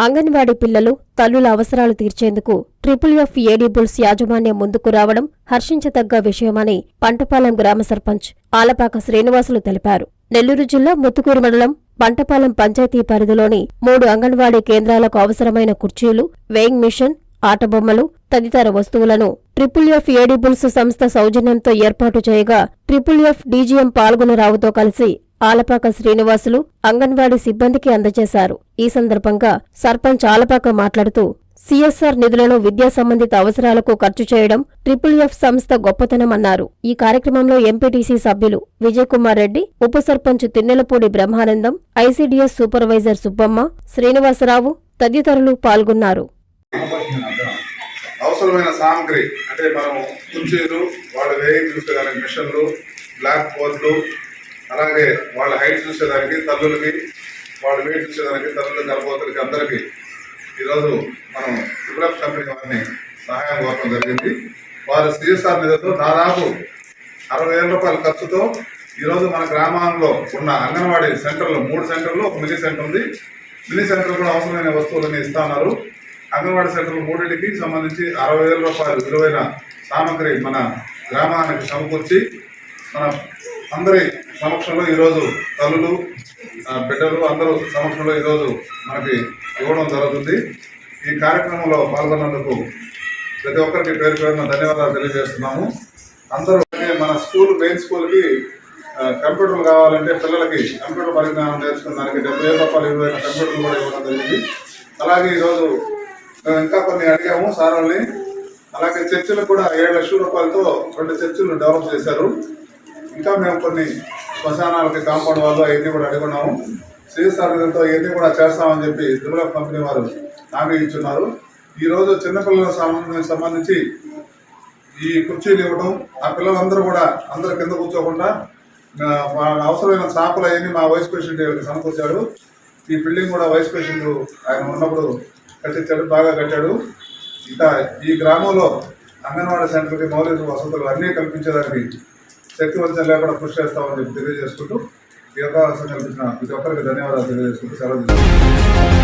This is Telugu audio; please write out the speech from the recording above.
అంగన్వాడీ పిల్లలు తల్లుల అవసరాలు తీర్చేందుకు ట్రిపుల్ ఎఫ్ ఏడీబుల్స్ యాజమాన్యం ముందుకు రావడం హర్షించదగ్గ విషయమని పంటపాలెం గ్రామ సర్పంచ్ ఆలపాక శ్రీనివాసులు తెలిపారు. నెల్లూరు జిల్లా ముత్తుకూరు మండలం పంటపాలెం పంచాయతీ పరిధిలోని మూడు అంగన్వాడీ కేంద్రాలకు అవసరమైన కుర్చీలు వేయింగ్ మిషన్ ఆటబొమ్మలు తదితర వస్తువులను ట్రిపుల్ ఎఫ్ ఏడిబుల్స్ సంస్థ సౌజన్యంతో ఏర్పాటు చేయగా ట్రిపుల్ ఎఫ్ డీజీఎం పాల్గొనరావుతో కలిసి ఆలపాక శ్రీనివాసులు అంగన్వాడీ సిబ్బందికి అందజేశారు. ఈ సందర్భంగా సర్పంచ్ ఆలపాక మాట్లాడుతూ సిఎస్ఆర్ నిధులను విద్యా సంబంధిత అవసరాలకు ఖర్చు చేయడం ట్రిపుల్ ఎఫ్ సంస్థ గొప్పతనమన్నారు. ఈ కార్యక్రమంలో ఎంపీటీసీ సభ్యులు విజయకుమార్ రెడ్డి ఉప సర్పంచ్ తిన్నెలపూడి బ్రహ్మానందం ఐసీడీఎస్ సూపర్వైజర్ సుబ్బమ్మ శ్రీనివాసరావు తదితరులు పాల్గొన్నారు. అవసరమైన సామాగ్రి అంటే మనం కుర్చీలు వాళ్ళ వేయింగ్ మిషన్లు బ్లాక్ బోర్డులు అలాగే వాళ్ళ హైట్ చూసేదానికి తల్లులకి వాళ్ళ వెయిట్ చూసేదానికి తల్లులు గర్భవతులకి అందరికీ ఈరోజు మనం డెవలప్ కంపెనీ వారిని సహాయం కోరడం జరిగింది. వారు సిఎస్ఆర్ నిధులతో దాదాపు అరవై వేల రూపాయల ఖర్చుతో ఈరోజు మన గ్రామాల్లో ఉన్న అంగన్వాడీ సెంటర్లు మూడు సెంటర్లు ఒక మినీ సెంటర్ ఉంది. మినీ సెంటర్ కూడా అవసరమైన వస్తువులని ఇస్తా ఉన్నారు. అంగన్వాడీ సెంటర్లు మూడింటికి సంబంధించి అరవై వేల రూపాయలు విలువైన సామగ్రి మన గ్రామానికి సమకూర్చి మన అందరి సమక్షంలో ఈరోజు తల్లులు బిడ్డలు అందరూ సమక్షంలో ఈరోజు మనకి ఇవ్వడం జరుగుతుంది. ఈ కార్యక్రమంలో పాల్గొన్నందుకు ప్రతి ఒక్కరికి పేరు పేరున ధన్యవాదాలు తెలియజేస్తున్నాము. అందరూ మన స్కూల్ మెయిన్ స్కూల్కి కంప్యూటర్లు కావాలంటే పిల్లలకి కంప్యూటర్ పరిజ్ఞానం నేర్చుకోవడానికి డెబ్బై వేల రూపాయలు ఇరవై కంప్యూటర్లు కూడా ఇవ్వడం జరిగింది. అలాగే ఈరోజు మేము ఇంకా కొన్ని అడిగాము సార్ వాళ్ళని అలాగే చర్చిలకు కూడా ఏడు లక్షల రూపాయలతో రెండు చర్చిలు డెవలప్ చేశారు. ఇంకా మేము కొన్ని శ్మశానాలకి కాంపౌండ్ వాళ్ళు అవన్నీ కూడా అడుగున్నాము. సిఎస్ఆర్ నిధులతో ఇవన్నీ కూడా చేస్తామని చెప్పి తిరుమల కంపెనీ వారు హామీ ఇచ్చున్నారు. ఈ రోజు సంబంధించి సంబంధించి ఈ కుర్చీలు ఇవ్వడం ఆ పిల్లలందరూ కూడా అందరూ కింద కూర్చోకుండా అవసరమైన చాపలు అవన్నీ మా వైస్ ప్రెసిడెంట్ వీళ్ళకి సమకూర్చాడు. ఈ బిల్డింగ్ కూడా వైస్ ప్రెసిడెంట్ ఆయన ఉన్నప్పుడు కట్టించాడు బాగా కట్టాడు. ఇంకా ఈ గ్రామంలో అంగన్వాడీ సెంటర్కి మౌలిక వసతులు అన్నీ కల్పించేదానికి శక్తివంతం లేకుండా కృషి చేస్తామని చెప్పి తెలియజేసుకుంటూ ఈ అవకాశం కల్పించిన ప్రతి ఒక్కరికి ధన్యవాదాలు తెలియజేసుకుంటూ సెలవు